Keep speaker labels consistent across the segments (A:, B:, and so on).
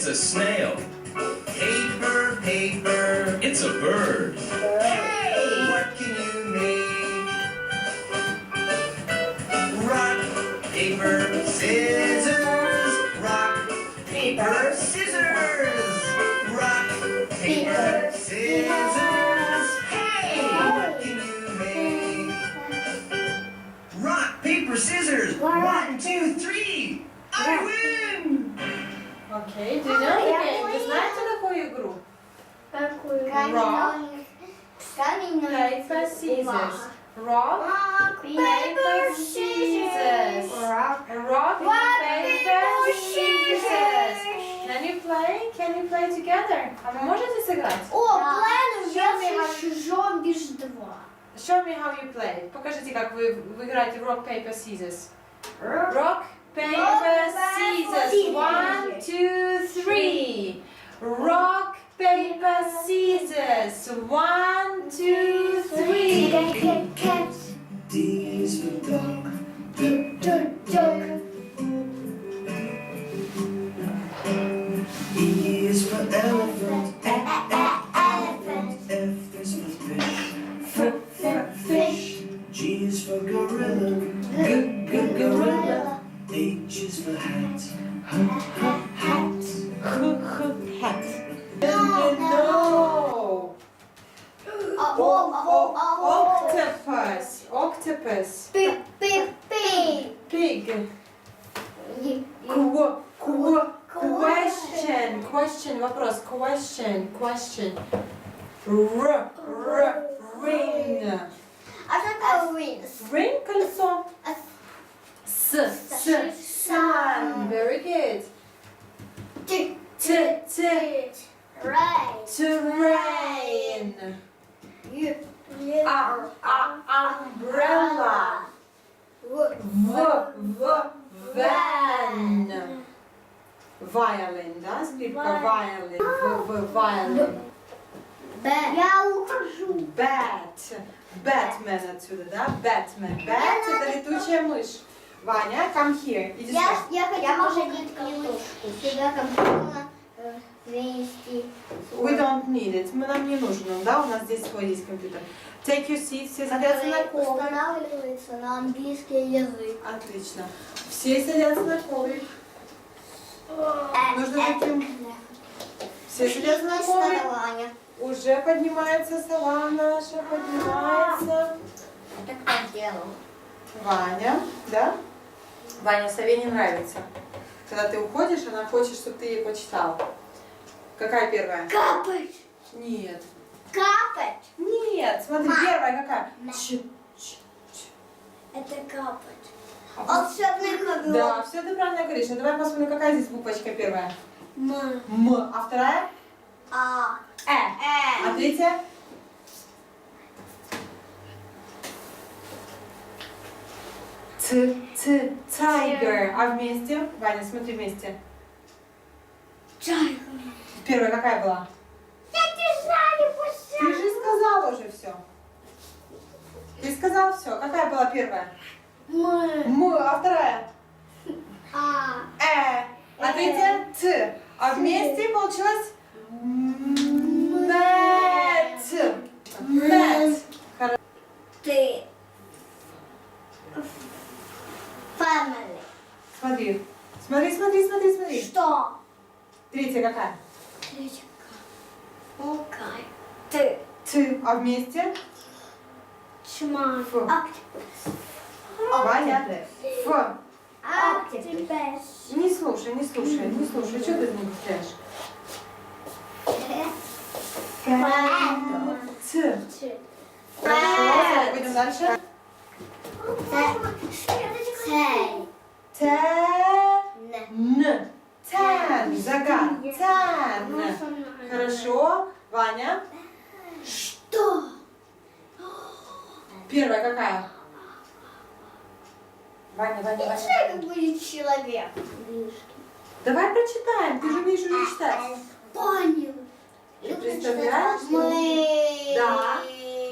A: It's a snail.
B: Paper, paper.
A: It's a bird. Hey!
B: What can you make? Rock, paper, scissors. Rock, paper, scissors. Rock, paper, scissors. Hey, what can you make? Rock, paper, scissors. One, two, three. I win.
C: Окей, do you know the game? Ви знаєте таку ігру?
D: Какую?
C: Rock.
D: Камень,
C: Paper, scissors. Rock,
D: Rock,
C: paper, scissors.
D: Rock,
C: rock, paper, scissors.
D: scissors.
C: Can you play? Can you play together? А ви можете зіграти?
D: О, план
C: Show me how
D: уже зомбиш 2.
C: Show me how you play. Покажите, как вы, вы играете в rock, paper, scissors. Rock, paper, scissors. One, two, three. Rock, paper, scissors. One, two, Octopus. Octopus.
D: Pig, pig, pig.
C: Pig.
D: Y-
C: Qu, qu, question. Question. Вопрос. Question. Question. R, r, ring.
D: А что такое wings?
C: Ring колесо.
D: А
C: S, s, sun. Very good.
D: T,
C: T, t,
D: right.
C: train.
D: Y,
C: А, а, а,
D: umbrella.
C: В, в, van. Violin, да, скрипка violin. В, в, violin.
D: Бэт. Я ухожу.
C: Бэт. Бэтмен отсюда, да? Бэтмен. Бэт – это летучая мышь. Ваня, come here. Иди
D: я,
C: сюда.
D: Я, я хочу пожалеть картошку. Сюда, come. 200.
C: We don't need it. Мы нам не нужен, да? У нас здесь свой есть компьютер. Take your seat. Все садятся на коврик.
D: Устанавливается на английский язык.
C: Отлично. Все садятся на коврик. Нужно
D: э,
C: таким...
D: Э,
C: все садятся на коврик. Уже поднимается сова наша, а.
D: поднимается. Так я.
C: Ваня, да? Ваня, сове не нравится. Когда ты уходишь, она хочет, чтобы ты ей почитал. Какая первая?
D: Капать.
C: Нет.
D: Капать.
C: Нет, смотри,
D: Ма.
C: первая какая? Ч, ч, ч.
D: Это капать.
C: А
D: Волшебный ковер.
C: Да, все ты правильно говоришь. Ну давай посмотрим, какая здесь буквочка первая.
D: М.
C: М. А вторая?
D: А.
C: Э. А
D: Э.
C: третья? Ц, ц, tiger. А вместе? Ваня, смотри вместе.
D: Чай.
C: Первая какая была?
D: Я не знаю,
C: Ты же сказал уже все. Ты сказал все. Какая была первая?
D: Мы.
C: М, а вторая?
D: А.
C: Э. А третья? Т. А вместе получилось? Третья какая?
D: Третья. Окей. Ты.
C: Т. А вместе? Фу.
D: Октопус.
C: Ваня. Ф.
D: Октопус.
C: Не слушай, не слушай, не слушай. Что ты не повторяешь? Т.
D: Т.
C: Хорошо, пойдем дальше.
D: Цей.
C: Ваня, Ваня, Ваня.
D: человек будет человек.
C: Давай прочитаем, ты же умеешь уже читать.
D: Понял.
C: Ты представляешь?
D: Мы.
C: Да.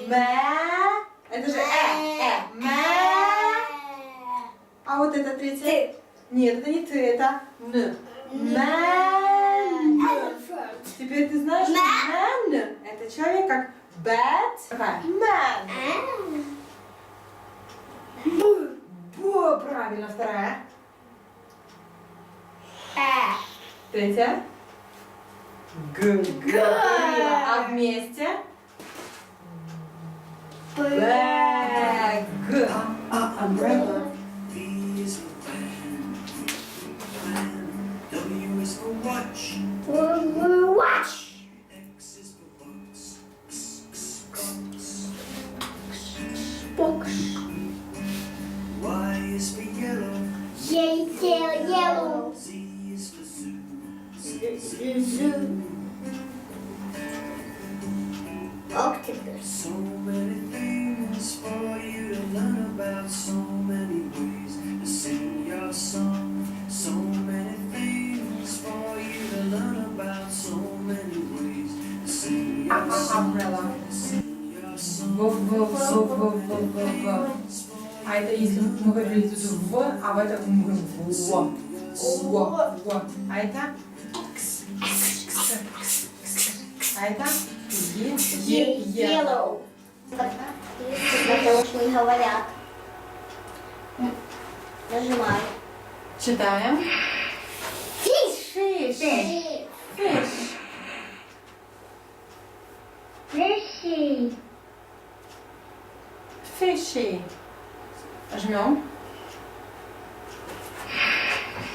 C: Мэ. Это же э, э. Мэ. А вот это третье?
D: Ты.
C: Нет, это не ты, это н. Мэн. Теперь ты знаешь,
B: что мэн это человек как бэт. Давай. Мэн правильно, вторая. Э.
D: Третья.
B: Г. Г. А вместе? Б. Г. А,
D: umbrella.
B: W is for
D: watch. Watch.
B: X is for box.
D: Box. Octopus.
B: So many things for you to learn about. So many ways to sing your song. So many things for you to learn about. So many ways to sing your song.
C: Umbrella.
B: Sing your
C: В,
B: song.
C: в, в, в, в, в, в. А это если мы говорили тут в, а в это м, в. В, в. А это? Кс, кс, кс, кс, кс. А это?
D: Yellow. Это очень говорят. Нажимай.
C: Читаем.
D: Fish.
C: Fish. Fish.
D: Fishy.
C: Fishy. Жмем.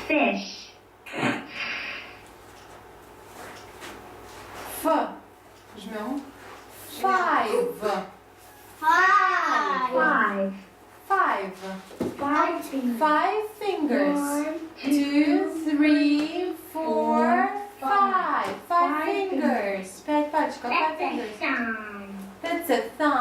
D: Fish.
C: Жмем. Five.
D: Five. Five.
C: Five.
D: Five.
C: Five fingers.
D: One,
C: Two, three, four, five. Five
D: Five
C: fingers. Пять пальчиков. Five fingers.
D: thumb.
C: That's a thumb.